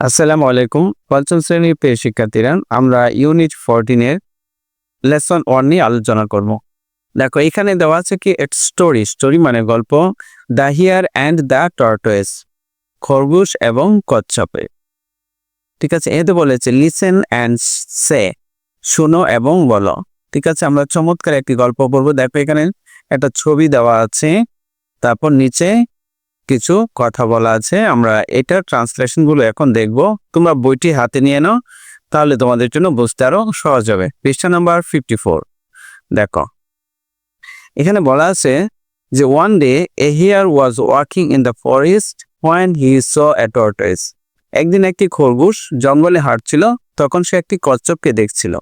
আসসালামু আলাইকুম। পঞ্চম শ্রেণির প্রিয় শিক্ষার্থীরা, আমরা ইউনিট ফোরটিনের লেসন ওয়ান নিয়ে আলোচনা করব। দেখো, এখানে দেওয়া আছে কি এট স্টোরি স্টোরি মানে গল্প the hare and the tortoise খরগোশ এবং কচ্ছপে। ঠিক আছে, এতে বলেছে লিসেন অ্যান্ড সে শুনো এবং বলো। ঠিক আছে, আমরা চমৎকার একটি গল্প পড়ব। দেখো, এখানে একটা ছবি দেওয়া আছে, তারপর নিচে কিছু কথা বলা আছে। আমরা এটার ট্রান্সলেশনগুলো এখন দেখব। তোমরা বইটি হাতে নিয়ে নাও, তাহলে তোমাদের জন্য বুঝতে আরও সহজ হবে। পৃষ্ঠা নাম্বার ফিফটি ফোর দেখো। এখানে বলা আছে যে one day a hare was walking in the forest when he saw a একদিন একটি খরগোশ জঙ্গলে হাঁটছিল, তখন সে একটি কচ্ছপকে দেখছিল।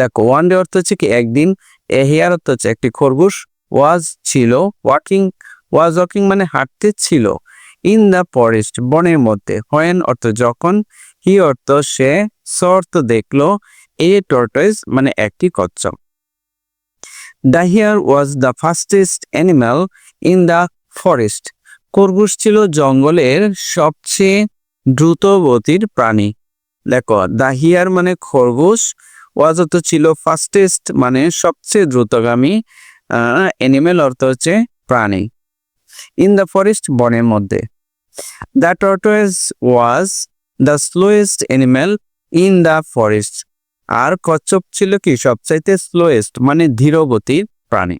দেখো ওয়ান ডে অর্থ হচ্ছে কি, একদিন এ হিয়ার অর্থ হচ্ছে একটি খরগোশ ওয়াজ ছিল ওয়াকিং ওয়াজ ওয়াকিং মানে হাঁটতে ছিল। ইন দ্য ফরেস্ট, বনের মধ্যে। হোয়েন অর্থ যখন, হি অর্থ সে, স অর্থ দেখল, এ টর্টয়েস মানে একটি কচ্ছপ। The hare was the fastest animal in the forest. খরগোশ ছিল জঙ্গলের সবচেয়ে দ্রুতগতির প্রাণী। দেখো, দ্য হিয়ার মানে খরগোশ, ওয়াজ অর্থ ছিল ফাস্টেস্ট মানে সবচেয়ে দ্রুতগামী অ্যানিমেল অর্থ হচ্ছে প্রাণী। ইন দ্য ফরেস্ট বনের মধ্যে। The tortoise was the slowest animal in the forest আর কচ্ছপ ছিল কি সবচাইতে স্লোয়েস্ট মানে ধীরগতির প্রাণী।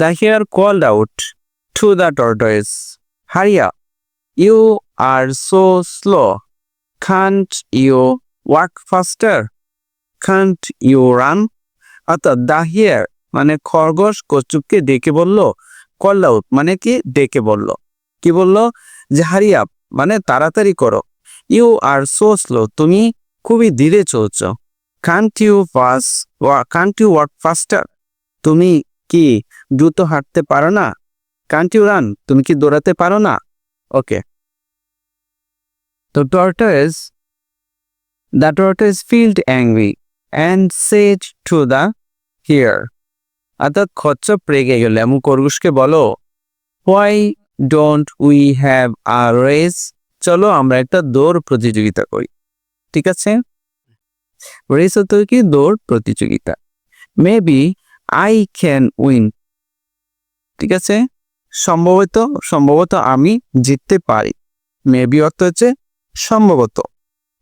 The hare called out to the tortoise hurry you are so slow can't you walk faster can't you run অর্থাৎ দ্য হিয়ার মানে খরগোশ কচ্ছপকে ডেকে বলল কল আউট মানে কি ডেকে বলল। কি বলল? যে হারি আপ মানে তাড়াতাড়ি করো। ইউ আর সো স্লো, তুমি খুবই ধীরে চলছ। Can't you fast can't you walk faster তুমি কি দ্রুত হাঁটতে পারো না? কান্ট ইউ রান তুমি কি দৌড়াতে পারো না? ওকে। তো tortoise the tortoise felt angry and said to the hare অর্থাৎ কচ্ছপ রেগে গেল। এমন খরগোশকে বলো why don't we have a race চলো আমরা একটা দৌড় প্রতিযোগিতা করি। ঠিক আছে? রেস হতো কি দৌড় প্রতিযোগিতা। মেবি আই ক্যান উইন ঠিক আছে? সম্ভবত সম্ভবত আমি জিততে পারি। মেবি অর্থ হচ্ছে সম্ভবত।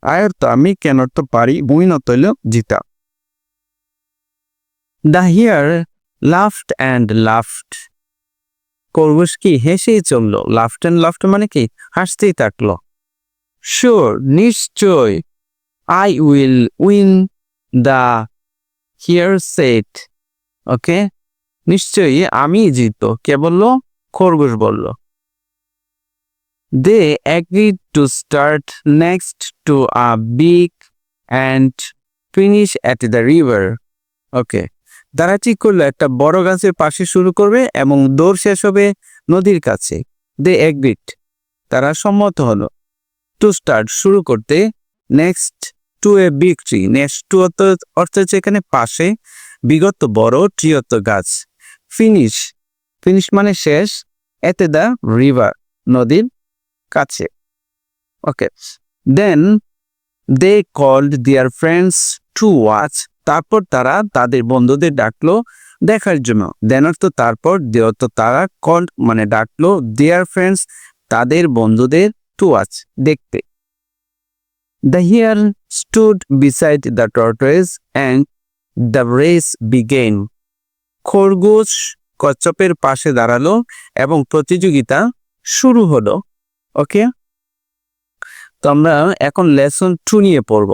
আয় অর্থ আমি কেন অর্থ পারি উইন অর্থ হইল জিতা। The hare laughed and laughed খরগোশ কি? হেসেই চলল। লাফট অ্যান্ড লাফট মানে কি? হাসতেই থাকল। শিওর নিশ্চয়। I will win the hare said okay নিশ্চয়ই, আমি জিতব। কে বলল? খরগোশ বলল। They agreed to start next to a big and finish at the river okay তারা ঠিক করল, একটা বড় গাছের পাশে শুরু করবে এবং দৌড় শেষ হবে নদীর কাছে। দে এগ্রিড তারা সম্মত হলো। টু স্টার্ট শুরু করতে next to a big tree next to অর্থ অর্থ হচ্ছে এখানে পাশে। বিগত বড় ট্রি অর্থ গাছ। ফিনিশ ফিনিশ মানে শেষ। এতে দ্য রিভার নদীর কাছে। Okay then they called their friends to watch তারপর তারা তাদের বন্ধুদের ডাকলো দেখার জন্য। দেন অর্থ তারপর দে অর্থ তারা কল মানে ডাকলো দেয়ার ফ্রেন্ডস তাদের বন্ধুদের টু ওয়াচ দেখতে। The hare stood beside the tortoise and the race began খরগোশ কচ্ছপের পাশে দাঁড়াল এবং প্রতিযোগিতা শুরু হলো। ওকে তো আমরা এখন লেসন টু নিয়ে পড়ব।